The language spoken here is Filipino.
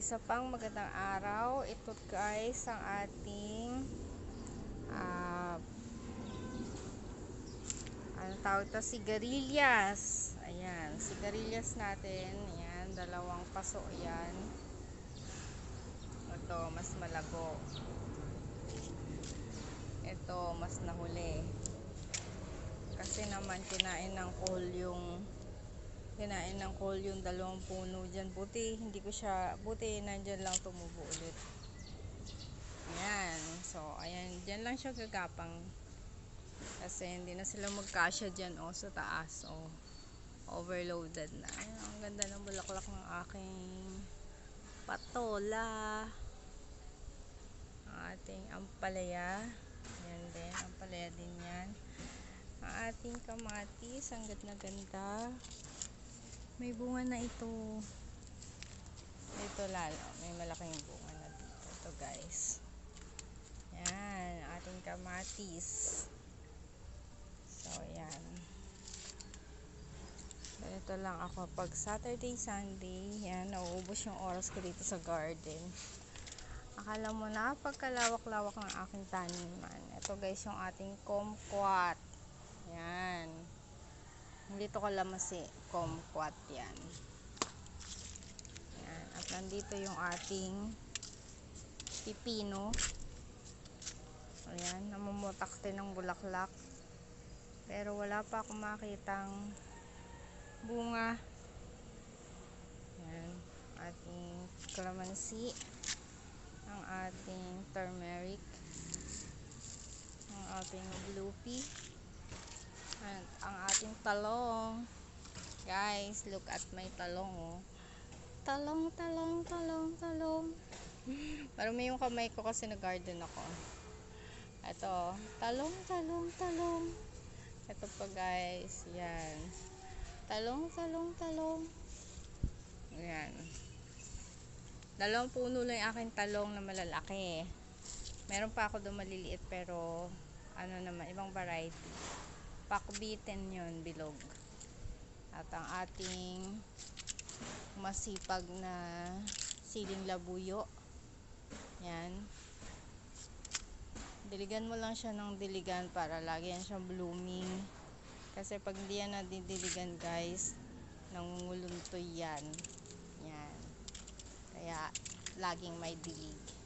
isa pang magandang araw. Ito guys ang ating ah ano tawag to? Sigarilyas. Ayan, sigarilyas natin. Ayan, dalawang paso yan. Ito, mas malago. Ito, mas nahuli. Kasi naman kinain ng coal yung kinain ng coal yung dalawang puno dyan. Buti, hindi ko siya, buti nandyan lang tumubo ulit. Ayan. So, ayan, dyan lang siya gagapang. Kasi hindi na sila magkasya dyan, oh, sa taas, oh. Overloaded na. Ayan, ang ganda ng bulaklak ng aking patola. Ang ating ampalaya. Ayan din, ampalaya din yan. Ang ating kamatis, ang ganda ganda. May bunga na ito. Ito lalo. May malaking bunga na dito. Ito guys. Yan. Ating kamatis. So, yan. Ganito lang ako. Pag Saturday, Sunday, yan. Nauubos yung oras ko dito sa garden. Akala mo na pagkalawak-lawak ng aking taniman. Ito guys yung ating kumquat. Yan. Dito kalamansi, kumquat yan. Yan. At nandito yung ating pipino. Ayan, namumutak din ng bulaklak. Pero wala pa akong makitang bunga. Yan. Ating kalamansi. Ang ating turmeric. Ang ating blue pea. Talong. Guys, look at my talong oh. Talong, talong, talong, talong. May yung kamay ko kasi nag-garden ako. Ito, talong, talong, talong. Ito pa guys, yan. Talong, talong, talong. Yan. Dalawang puno lang yung aking talong na malalaki. Meron pa ako doon maliliit pero ano naman, ibang variety. Pakbitin yun, bilog. At ang ating masipag na siling labuyo. Yan. Diligan mo lang siya ng diligan para lagi yan siyang blooming. Kasi pag hindi yan nadidiligan guys, nangunguluntoy yan. Yan. Kaya laging may dilig.